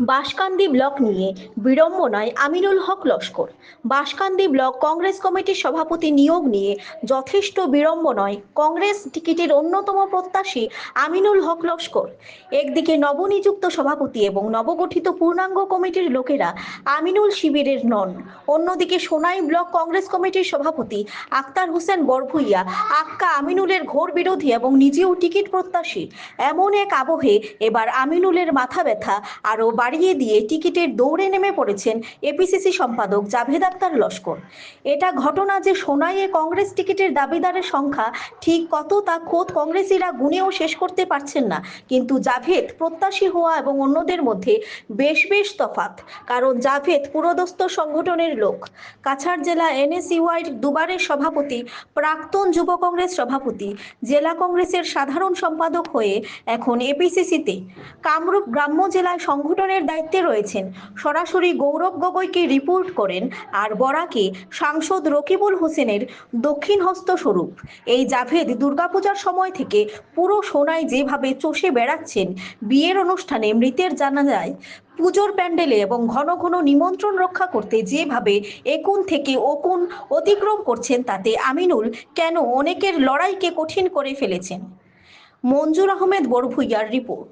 Banshkandi block নিয়ে বিড়ম্বনায় Aminul Haque Laskar. Baskandi block Congress কমিটির সভাপতি নিয়োগ নিয়ে যথেষ্ট বিড়ম্বনায় কংগ্রেস টিকিটের অন্যতম প্রত্যাশী আমিনুল হক লস্কর। একদিকে নবনিযুক্ত সভাপতি এবং নবগঠিত পূর্ণাঙ্গ কমিটির লোকেরা আমিনুল শিবিরের নন। অন্যদিকে সোনাই ব্লক কংগ্রেস কমিটির সভাপতি আক্তার হোসেন বরভুইয়া, আক্কা আমিনুলের ঘোর বিরোধী এবং নিজেও টিকিট প্রত্যাশী, এমন এক আবহে এবার আমিনুলের মাথা ব্যথা আরও বাড়িয়ে দিয়ে টিকিটের দৌড়ে নেমে পড়েছেন এপিসিসি সম্পাদক জাভেদ আক্তার লস্কর। এটা ঘটনা যে সোনাইয়ে কংগ্রেস টিকিটের দাবিদারের সংখ্যা, ঠিক কত তা খোদ কংগ্রেসিরা গুণেও শেষ করতে পারছেন না। কিন্তু জাভেদ প্রত্যাশী হওয়া এবং অন্যদের মধ্যে বেশ বেশ তফাত কারণ জাভেদ পুরোদস্ত সংগঠনের লোক। কাছাড় জেলা এনএসইউআইর দুবারের সভাপতি, প্রাক্তন যুব কংগ্রেস সভাপতি, জেলা কংগ্রেসের সাধারণ সম্পাদক হয়ে এখন এপিসিসিতে কামরূপ গ্রাম্য জেলায় সংগঠনের দায়িত্বে রয়েছেন। সরাসরি গৌরব গগৈকে রিপোর্ট করেন আর বরাকে সাংসদ রকিবুল হোসেনের দক্ষিণ হস্ত স্বরূপ। এই জাভেদ দুর্গাপূজার সময় থেকে পুরো সোনায় যেভাবে চষে বেড়াচ্ছেন, বিয়ের অনুষ্ঠানে মৃতের জানা যায় পুজোর প্যান্ডেলে এবং ঘন ঘন নিমন্ত্রণ রক্ষা করতে যেভাবে একুন থেকে ওকুন অতিক্রম করছেন তাতে আমিনুল কেন অনেকের লড়াইকে কঠিন করে ফেলেছেন? মঞ্জুর আহমেদ বড়ভুইয়ার রিপোর্ট